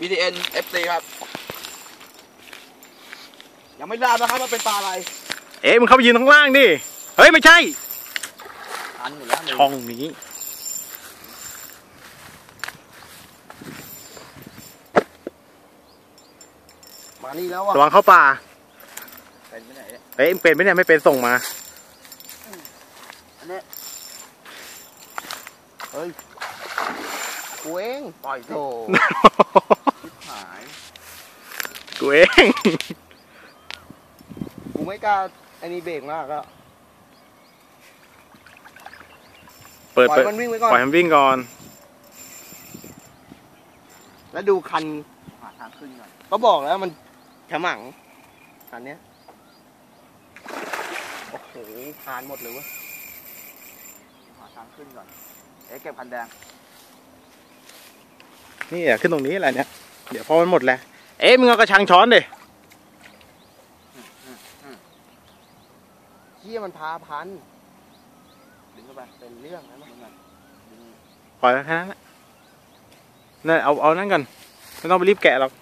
BTN FC ครับ ยังไม่ทราบนะครับว่าเป็นปลาอะไร เอ๊ะมึงเข้าไปยืนข้างล่างดิ เฮ้ย ไม่ใช่ทันอยู่แล้วช่องนี้มานี่แล้วอะระวังเข้าป่า เป็นไปไหนเนี่ยเอ๊ะมึงเป็นไหมเนี่ยไม่เป็นส่งมา อันเนี้ยเฮ้ย กูเองปล่อยโถชิบหาย กูเอง กูไม่กล้า อันนี้เบรกมากแล้ว เปิดปล่อเปิยดมันวิ่งไว้ก่อน ปล่อยมันวิ่งก่อน แล้วดูคันหาทางขึ้นก่อน ก็บอกแล้วมันฉมังคันเนี้ย โอ้โหผ่านหมดเลยเวะหาทางขึ้นก่อน เอ๊ะเก็บคันแดง นี่อะขึ้นตรงนี้แหละเนี่ย เดี๋ยวพอมันหมดแล้ว เอ๊ะมึงเอากระชังช้อนดิเชี่ยมันพาพันดึงเข้าไปเป็นเรื่องนะมันดึงปล่อยแค่นั้นแหละนี่นเอาเอานั่นก่อนไม่ต้องไปรีบแกะหรอก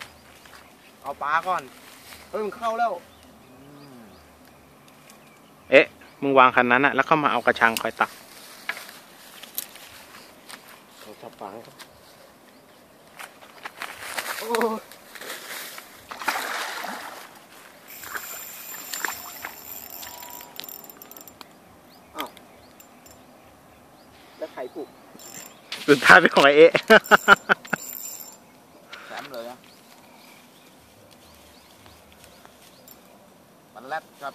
เอาปลาก่อน เฮ้ยมันเข้าแล้วมึงวางคันนั้นอะแล้วเข้ามาเอากระชังคอยตักเอาจับปลาครับ โอ้ยอ้าวแล้วใครปลุกสุดท้ายเป็นของไอเอ๊ะแซมเลยนะมันแรดครับ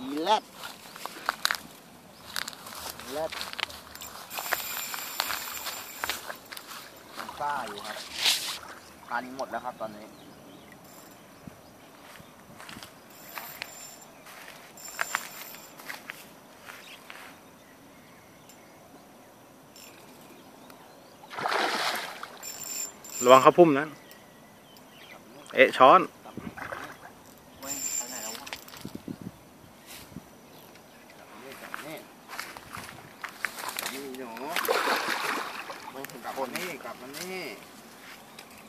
อีแรดแรด มันซ่าอยู่ครับพันหมดแล้วครับตอนนี้ระวังข้าพุ่มนะเอ๊ะช้อน เว้ยไปไหนแล้ววะจับนี่จับนี่นี่หนูไม่ถึง กลับคนนี่กลับมันนี่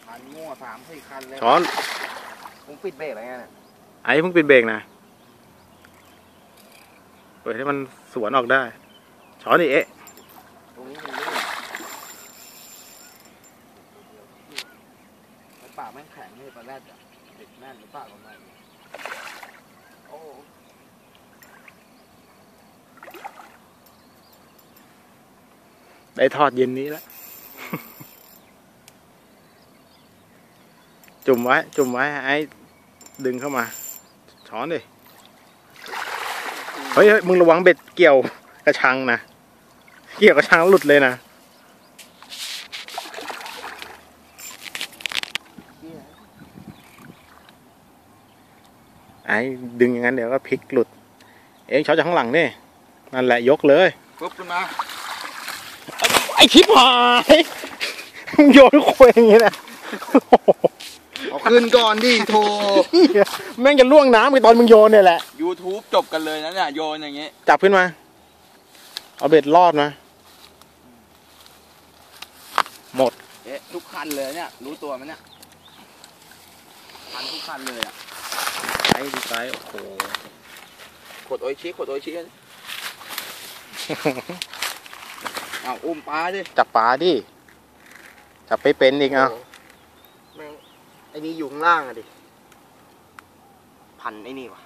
คันมั่วสามสี่คันเลยช้อนมึงปิดเบรกอะไรเงี้ยเนี่ยไอ้เพิ่งปิดเบรกนะเปิดให้มันสวนออกได้ ช้อนดิเอ๊ะตรงนี้มันลื่นไอ้ปากแม่งแข็งนี่ปลาแรดอะติดแน่นหรือเปล่าประมาณนี้โอ้ได้ทอดเย็นนี้แล้ว จุ่มไว้ จุ่มไว้ ไอ้ดึงเข้ามา ช้อนดิเฮ้ยเฮ้ยมึงระวังเบ็ดเกี่ยวกระชังนะ เกี่ยวกระชังแล้วหลุดเลยนะเหี้ยไอ้ดึงอย่างนั้นเดี๋ยวก็พลิกหลุด เอ็งช้อนจากข้างหลังนี่นั่นแหละยกเลยปุ๊บขึ้นมาไอ้ชิบหายมึง โยนเคว้งอย่างนี้นะเอาขึ้นก่อนดิโทร แม่งจะล่วงน้ำไปตอนมึงโยนเนี่ยแหละ YouTube จบกันเลยนะเนี่ยโยนอย่างเงี้ยจับขึ้นมา เอาเบ็ดรอดมา หมด เอ๊ะทุกคันเลยเนี่ย รู้ตัวไหมเนี่ย คันทุกคันเลยอะไอ้ดีไซน์โอ้โหขดโออิชิขดโออิชิเอาอุ้มปลาดิ จับปลาดิ จับไปเป็นอีกเอาแม่งไอ้นี่อยู่ข้างล่างอะดิ พันไอ้นี่วะ